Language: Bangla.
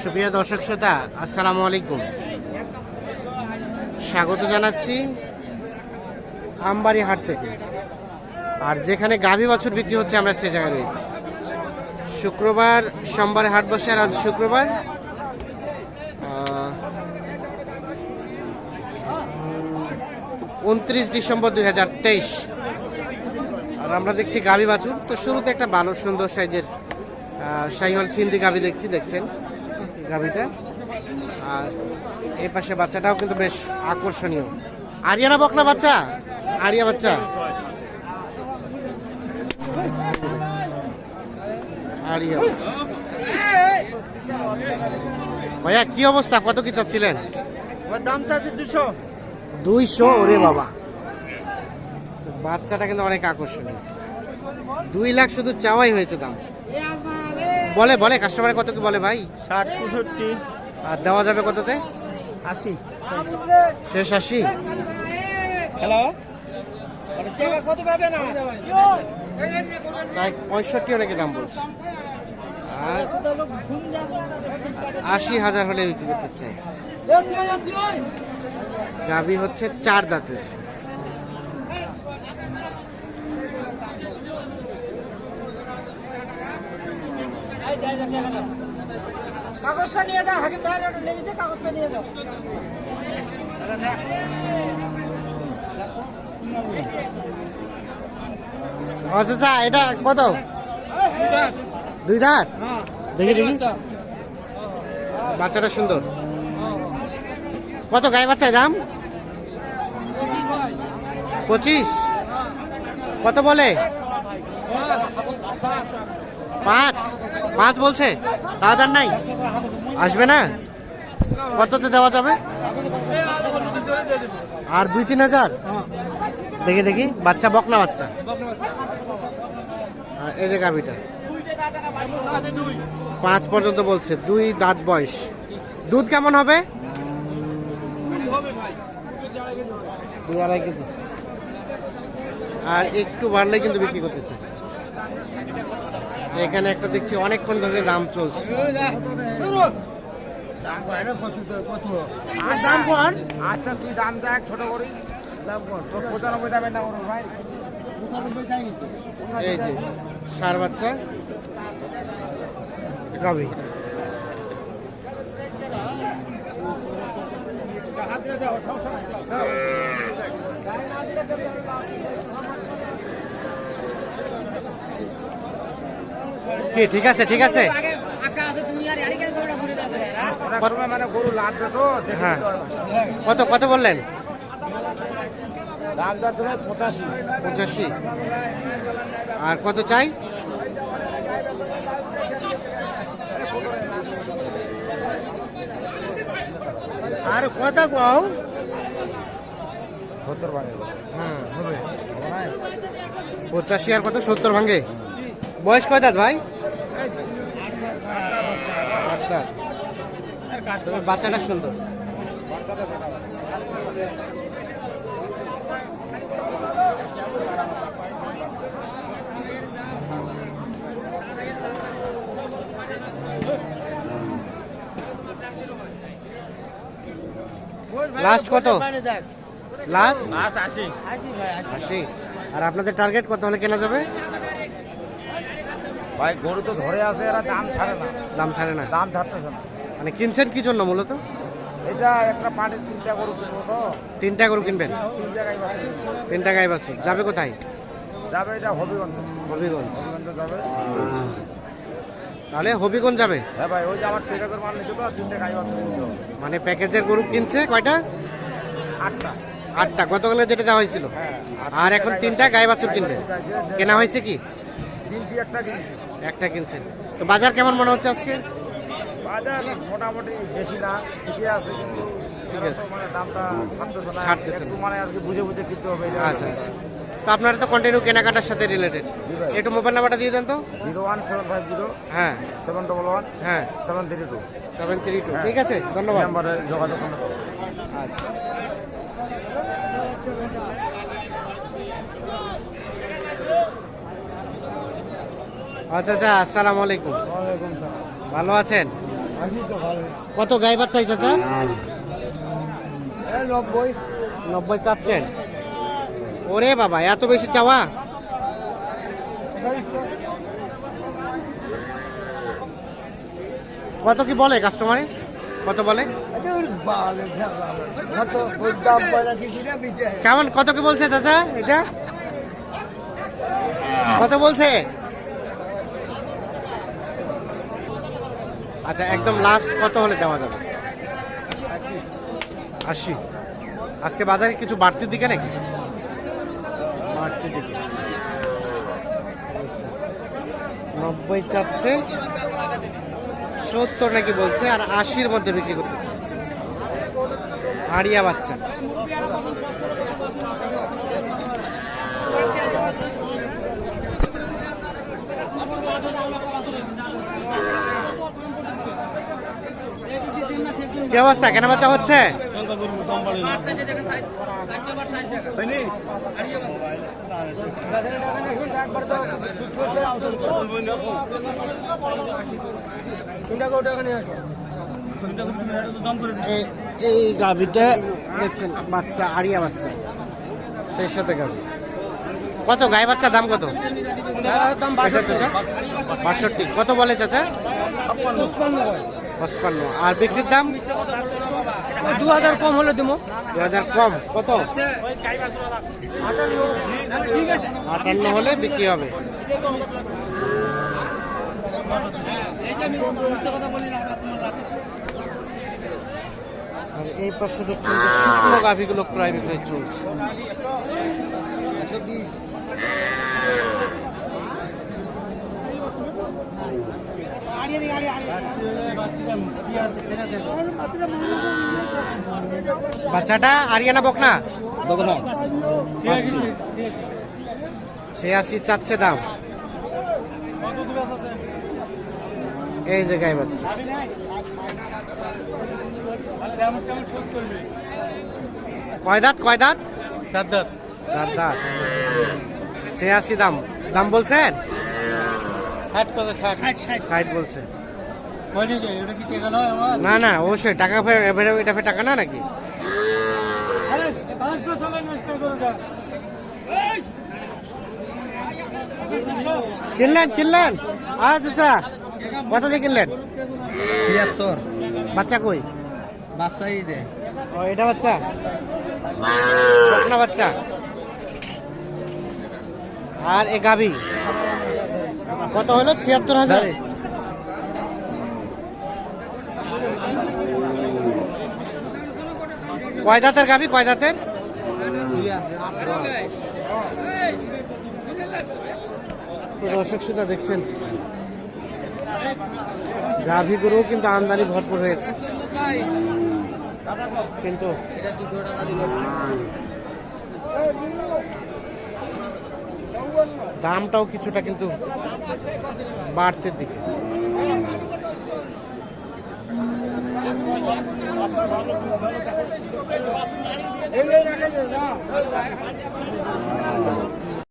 সুপ্রিয় দর্শক শ্রোতা, আসসালামু আলাইকুম। স্বাগত জানাচ্ছি আমবাড়ি হাট থেকে। আর যেখানে গাভী বছর বিক্রি হচ্ছে, আমরা সে জায়গায় রয়েছি। শুক্রবার, সোমবারে হাট বসে, আর আজ শুক্রবার। উনত্রিশ ডিসেম্বর দুই হাজার তেইশ। আর আমরা দেখছি গাভী বাছুর। তো শুরুতে একটা ভালো, সুন্দর সাইজের শাহিওয়াল সিন্ধি গাভী দেখছি দেখছেন গাভীটা? আর এই পাশে বাচ্চাটাও কিন্তু বেশ আকর্ষণীয়। আরিয়ানা বকনা বাচ্চা? আরিয়া বাচ্চা? আরিয়া ভাইয়া কি অবস্থা? কত কি চাচ্ছিলেন? দাম চাচ্ছে দুশো। দুইশো? ওরে বাবা। বাচ্চাটা কিন্তু অনেক আকর্ষণীয়। দুই লাখ শুধু চাওয়াই হয়েছে দাম। বলে বলে কাস্টমারে কত কি বলে ভাই? ষাট পঁয়ষট্টি। আর দেওয়া যাবে কততে? আশি। শেষ আশি। হ্যালো কত পাবে না পঁয়ষট্টি অনেকে দাম বলছে। আর আশি হাজার হলে বিক্রি করতে চাই। গাবি হচ্ছে চার দাঁতের। কাগজটা নিয়ে হাকিম ভাই লেগেছে কাগজটা নিয়ে দাও আচ্ছা এটা কত? দুই দাঁত? দেখি দেখি। বাচ্চাটা সুন্দর। কত গায়ে বাচ্চায় দাম? পঁচিশ। কত বলে? পাঁচ। পাঁচ বলছে দাদার নাই? আসবে না? কততে দেওয়া যাবে? আর দুই, তিন হাজার? দেখি দেখি, বাচ্চা, বকনা বাচ্চা। এই যে গাভিটা। পাঁচ পর্যন্ত বলছে, দুই দাঁত বয়স। দুধ কেমন হবে? আর একটু বাড়লে কিন্তু বিক্রি করতেছে এখানে একটা দেখছি অনেকক্ষণ ধরে দাম চলছে। আর দাম কোন আচ্ছা তুই দাম দেখ ছোট করি। দাম কোন পঁচানব্বই দামের না ওর ভাই। এই যে সার বাচ্চা। গাভি কি ঠিক আছে ঠিক আছে? হ্যাঁ। কত কত বললেন? পঁচাশি। আর কত চাই? আর কথা কও। সত্তর বারে হ্যাঁ হবে। পঁচাশি আর কত? সত্তর ভাঙ্গে বয়স কয় দাঁত ভাই। বাচ্চাটা সুন্দর। লাস্ট কত? লাস্ট আশি। আশি। আর আপনাদের টার্গেট কত? হলে কেনা যাবে? ভাই গরু তো ধরে আছে এরা দাম ছাড়ে না। দাম ছাড়ে না। দাম ছাড়তেছে না। মানে কিনছেন কি জন্য মূলত? এটা একটা পাটের তিনটা গরু কিনবো তো। তিনটা গরু কিনবেন? তিন জায়গায় বাসে তিনটা গাই বাছুর। যাবে কোথায়? যাবে এটা হবিগঞ্জ। হবিগঞ্জ। হবিগঞ্জ যাবে। তাহলে হবিগঞ্জ যাবে? হ্যাঁ ভাই ওই যে আমার পেকাজের মাল নিচ্ছে তো তিনটে গাই বাচ্চা মানে প্যাকেজের গরু কিনছে কয়টা? আটটা। আটটা। গতকালে যেটা দেওয়া হয়েছিল। হ্যাঁ। আর এখন তিনটা গাই বাছুর কিনবে। কেনা হয়েছে কি? কিনছি একটা কিনছি। একটা কিনছেন। তো বাজার কেমন মনে হচ্ছে আজকে? বাজার মোটামুটি বেশি না ঠিকই আছে কিন্তু ঠিক আছে। মানে দামটা ছাড়তেছে না। ছাড়তেছে না। একটু মানে আজকে বুঝে বুঝে কিনতে হবে আচ্ছা আচ্ছা। তো আপনারা তো কন্টিনিউ কেনাকাটার সাথে রিলেটেড। একটু মোবাইল নাম্বারটা দিয়ে দেন তো। Zero one seven five zero হ্যাঁ। সেভেন ডবল ওয়ান হ্যাঁ। Seven three two. Seven three two. ঠিক আছে ধন্যবাদ। নাম্বারে যোগাযোগ আচ্ছা। আচ্ছা আচ্ছা আসসালামু আলাইকুম। ভালো আছেন? কত গাই বাচ্চা চাচা? নব্বই। নব্বই চাচ্ছেন। ওরে বাবা এত বেশি চাওয়া? কত কি বলে কাস্টমারে কত বলে? বিচে কেমন কত কি বলছে চাচা এটা? কত বলছে? আচ্ছা একদম লাস্ট কত হলে দেওয়া যাবে? আশি। আজকে বাজারে কিছু বাড়তির দিকে নাকি? বাড়তির দিকে। আচ্ছা। নব্বই চাচ্ছে সত্তর নাকি বলছে আর আশির মধ্যে বিক্রি করতে চায়। আড়িয়া বাচ্চা। কি অবস্থা? কেন বাচ্চা হচ্ছে? এই- গাভিটা দেখছেন বাচ্চা আড়িয়া বাচ্চা। সেই সাথে গাভি। কত? গায়ে বাচ্চা দাম কত? চাচা বাষট্টি। কত বলে চাচা? পঁচপান্ন। আর বিক্রির দাম? দু হাজার কম হলে দেবো। দু হাজার কম। কত? আটান্ন হলে বিক্রি হবে। আর এই পাশে দেখছেন যে শুকনো গাভিগুলো ক্রয় বিক্রয় চলছে একশো বিশ বাচ্চাটা আরিয়ানা বকনা? বকনা। ছিয়াশি চাচ্ছে দাম। এই যে গাই বাচ্চা। কয় দাঁত কয় দাঁত? সাদ্দাত চার দাঁত। ছিয়াশি দাম। দাম বলছেন? ষাট কত ষাট? ষাট বলছে। নাকি এটা কি টেকা নয় আমার? না না অবশ্যই টাকা ফের এবারে এটা ফের টাকা না নাকি? আরে কাজ তো সবাই নষ্ট করে দাও। কিনলেন কিনলেন? আচ্ছা আচ্ছা কত দিয়ে কিনলেন? ছিয়াত্তর। বাচ্চা কই? বাচ্চাই দে। ও এটা বাচ্চা? বাচ্চা। আর এ গাবি কত হলো? ছিয়াত্তর হাজার? কয় দাঁতের গাবি কয় দাঁতের? দর্শক শ্রোতা দেখছেন। গাভী গরুও কিন্তু আমদানি ভরপুর হয়েছে। কিন্তু দামটাও কিছুটা কিন্তু বাড়তে দিকে।